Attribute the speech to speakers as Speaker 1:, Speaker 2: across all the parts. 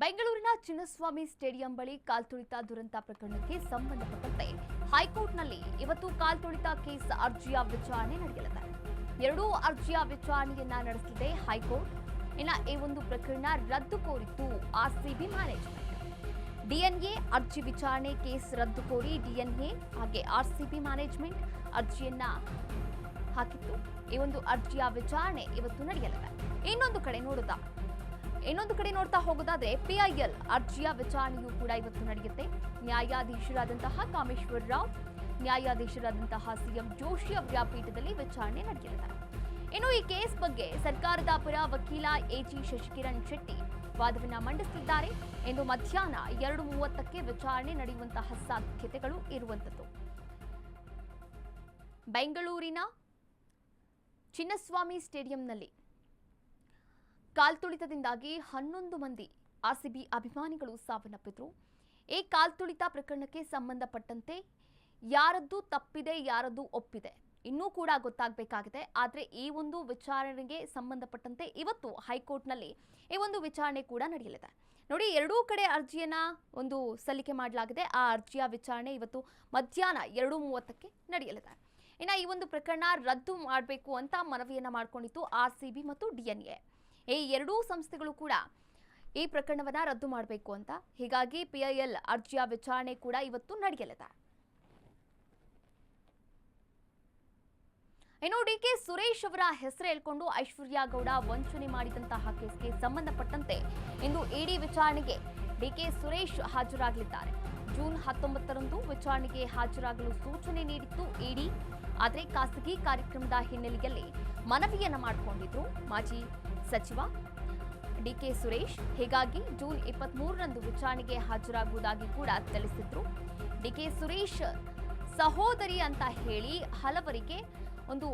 Speaker 1: ಬೆಂಗಳೂರಿನ ಚಿನ್ನಸ್ವಾಮಿ ಸ್ಟೇಡಿಯಂ ಬಳಿ ಕಾಲ್ತುಳಿತ ದುರಂತ ಪ್ರಕರಣಕ್ಕೆ ಸಂಬಂಧಪಟ್ಟಂತೆ ಹೈಕೋರ್ಟ್ನಲ್ಲಿ ಇವತ್ತು ಕಾಲ್ತುಳಿತ ಕೇಸ್ ಅರ್ಜಿಯ ವಿಚಾರಣೆ ನಡೆಯಲಿದೆ. ಎರಡೂ ಅರ್ಜಿಯ ವಿಚಾರಣೆಯನ್ನ ನಡೆಸಲಿದೆ ಹೈಕೋರ್ಟ್. ಇನ್ನು ಈ ಒಂದು ಪ್ರಕರಣ ರದ್ದು ಕೋರಿತ್ತು ಆರ್ಸಿಬಿ ಮ್ಯಾನೇಜ್ಮೆಂಟ್. ಡಿಎನ್ಎ ಅರ್ಜಿ ವಿಚಾರಣೆ ಕೇಸ್ ರದ್ದು ಕೋರಿ ಡಿಎನ್ಎ ಹಾಗೆ ಆರ್ಸಿಬಿ ಮ್ಯಾನೇಜ್ಮೆಂಟ್ ಅರ್ಜಿಯನ್ನ ಹಾಕಿತ್ತು. ಈ ಒಂದು ಅರ್ಜಿಯ ವಿಚಾರಣೆ ಇವತ್ತು ನಡೆಯಲಿದೆ. ಇನ್ನೊಂದು ಕಡೆ ನೋಡುತ್ತಾ ಇನ್ನೊಂದು ಕಡೆ ನೋಡ್ತಾ ಹೋಗೋದಾದ್ರೆ ಪಿಐಎಲ್ ಅರ್ಜಿಯ ವಿಚಾರಣೆಯೂ ಕೂಡ ಇವತ್ತು ನಡೆಯುತ್ತೆ. ನ್ಯಾಯಾಧೀಶರಾದಂತಹ ಕಾಮೇಶ್ವರ್ ರಾವ್, ನ್ಯಾಯಾಧೀಶರಾದಂತಹ ಸಿಎಂ ಜೋಶಿ ಅವರ ಪೀಠದಲ್ಲಿ ವಿಚಾರಣೆ ನಡೆಯಲಿದೆ. ಇನ್ನು ಈ ಕೇಸ್ ಬಗ್ಗೆ ಸರ್ಕಾರದ ಪರ ವಕೀಲ ಎಜಿ ಶಶಿಕಿರಣ್ ಶೆಟ್ಟಿ ವಾದವನ್ನ ಮಂಡಿಸಲಿದ್ದಾರೆ ಎಂದು ಮಧ್ಯಾಹ್ನ ಎರಡು ಮೂವತ್ತಕ್ಕೆ ವಿಚಾರಣೆ ನಡೆಯುವಂತಹ ಸಾಧ್ಯತೆಗಳು ಇರುವಂತದ್ದು ಬೆಂಗಳೂರಿನ ಚಿನ್ನಸ್ವಾಮಿ ಸ್ಟೇಡಿಯಂನಲ್ಲಿ ಕಾಲ್ತುಳಿತದಿಂದಾಗಿ ಹನ್ನೊಂದು ಮಂದಿ ಆರ್ಸಿಬಿ ಅಭಿಮಾನಿಗಳು ಸಾವನ್ನಪ್ಪಿದ್ರು. ಈ ಕಾಲ್ತುಳಿತ ಪ್ರಕರಣಕ್ಕೆ ಸಂಬಂಧಪಟ್ಟಂತೆ ಯಾರದ್ದು ತಪ್ಪಿದೆ, ಯಾರದ್ದು ಒಪ್ಪಿದೆ ಇನ್ನೂ ಕೂಡ ಗೊತ್ತಾಗಬೇಕಾಗಿದೆ. ಆದರೆ ಈ ಒಂದು ವಿಚಾರಣೆಗೆ ಸಂಬಂಧಪಟ್ಟಂತೆ ಇವತ್ತು ಹೈಕೋರ್ಟ್ನಲ್ಲಿ ಈ ಒಂದು ವಿಚಾರಣೆ ಕೂಡ ನಡೆಯಲಿದೆ. ನೋಡಿ, ಎರಡೂ ಕಡೆ ಅರ್ಜಿಯನ್ನ ಒಂದು ಸಲ್ಲಿಕೆ ಮಾಡಲಾಗಿದೆ. ಆ ಅರ್ಜಿಯ ವಿಚಾರಣೆ ಇವತ್ತು ಮಧ್ಯಾಹ್ನ ಎರಡು ಮೂವತ್ತಕ್ಕೆ ನಡೆಯಲಿದೆ. ಇನ್ನು ಈ ಒಂದು ಪ್ರಕರಣ ರದ್ದು ಮಾಡಬೇಕು ಅಂತ ಮನವಿಯನ್ನು ಮಾಡಿಕೊಂಡಿತ್ತು ಆರ್ ಮತ್ತು ಡಿಎನ್ಎ ಈ ಎರಡೂ ಸಂಸ್ಥೆಗಳು ಕೂಡ ಈ ಪ್ರಕರಣವನ್ನ ರದ್ದು ಮಾಡಬೇಕು ಅಂತ. ಹೀಗಾಗಿ ಪಿಐಎಲ್ ಅರ್ಜಿಯ ವಿಚಾರಣೆ ಕೂಡ ಇವತ್ತು ನಡೆಯಲಿದೆ. ಇನ್ನು ಡಿ ಕೆ ಸುರೇಶ್ ಅವರ ಹೆಸರು ಹೇಳ್ಕೊಂಡು ಐಶ್ವರ್ಯ ಗೌಡ ವಂಚನೆ ಮಾಡಿದಂತಹ ಕೇಸ್ಗೆ ಸಂಬಂಧಪಟ್ಟಂತೆ ಇಂದು ಇಡಿ ವಿಚಾರಣೆಗೆ ಡಿಕೆ ಸುರೇಶ್ ಹಾಜರಾಗಲಿದ್ದಾರೆ. ಜೂನ್ ಹತ್ತೊಂಬತ್ತರಂದು ವಿಚಾರಣೆಗೆ ಹಾಜರಾಗಲು ಸೂಚನೆ ನೀಡಿತ್ತು ಇಡಿ. ಆದರೆ ಖಾಸಗಿ ಕಾರ್ಯಕ್ರಮದ ಹಿನ್ನೆಲೆಯಲ್ಲಿ ಮನವಿಯನ್ನು ಮಾಡಿಕೊಂಡಿದ್ರು ಮಾಜಿ ಸಚಿವ ಡಿಕೆ ಸುರೇಶ್ ಹೀಗಾಗಿ ಜೂನ್ ಇಪ್ಪತ್ಮೂರರಂದು ವಿಚಾರಣೆಗೆ ಹಾಜರಾಗುವುದಾಗಿ ಕೂಡ ತಿಳಿಸಿದ್ರು. ಡಿಕೆ ಸುರೇಶ್ ಸಹೋದರಿ ಅಂತ ಹೇಳಿ ಹಲವರಿಗೆ ಒಂದು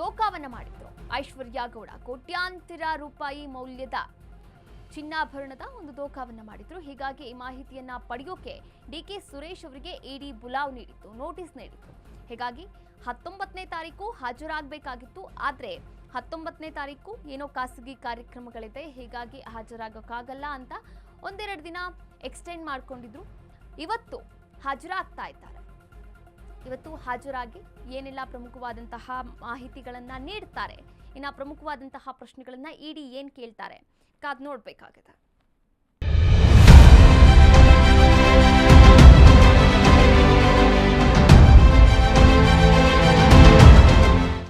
Speaker 1: ದೋಖಾವನ್ನ ಮಾಡಿದ್ರು. ಐಶ್ವರ್ಯ ಗೌಡ ಕೋಟ್ಯಾಂತರ ರೂಪಾಯಿ ಮೌಲ್ಯದ ಚಿನ್ನಾಭರಣದ ಒಂದು ದೋಖಾವನ್ನ ಮಾಡಿದ್ರು. ಹೀಗಾಗಿ ಈ ಮಾಹಿತಿಯನ್ನ ಪಡೆಯೋಕೆ ಡಿಕೆ ಸುರೇಶ್ ಅವರಿಗೆ ಇಡಿ ಬುಲಾವ್ ನೀಡಿತ್ತು, ನೋಟಿಸ್ ನೀಡಿತ್ತು. ಹೀಗಾಗಿ ಹತ್ತೊಂಬತ್ತನೇ ತಾರೀಕು ಹಾಜರಾಗಬೇಕಾಗಿತ್ತು. ಆದರೆ ಹತ್ತೊಂಬತ್ತನೇ ತಾರೀಕು ಏನೋ ಖಾಸಗಿ ಕಾರ್ಯಕ್ರಮಗಳಿದೆ, ಹೀಗಾಗಿ ಹಾಜರಾಗೋಕ್ಕಾಗಲ್ಲ ಅಂತ ಒಂದೆರಡು ದಿನ ಎಕ್ಸ್ಟೆಂಡ್ ಮಾಡಿಕೊಂಡಿದ್ರು. ಇವತ್ತು ಹಾಜರಾಗ್ತಾ ಇದ್ದಾರೆ. ಇವತ್ತು ಹಾಜರಾಗಿ ಏನೆಲ್ಲ ಪ್ರಮುಖವಾದಂತಹ ಮಾಹಿತಿಗಳನ್ನು ನೀಡ್ತಾರೆ, ಇನ್ನು ಪ್ರಮುಖವಾದಂತಹ ಪ್ರಶ್ನೆಗಳನ್ನು ಇಡಿ ಏನು ಕೇಳ್ತಾರೆ, ಕಾದ್ ನೋಡ್ಬೇಕಾಗಿದೆ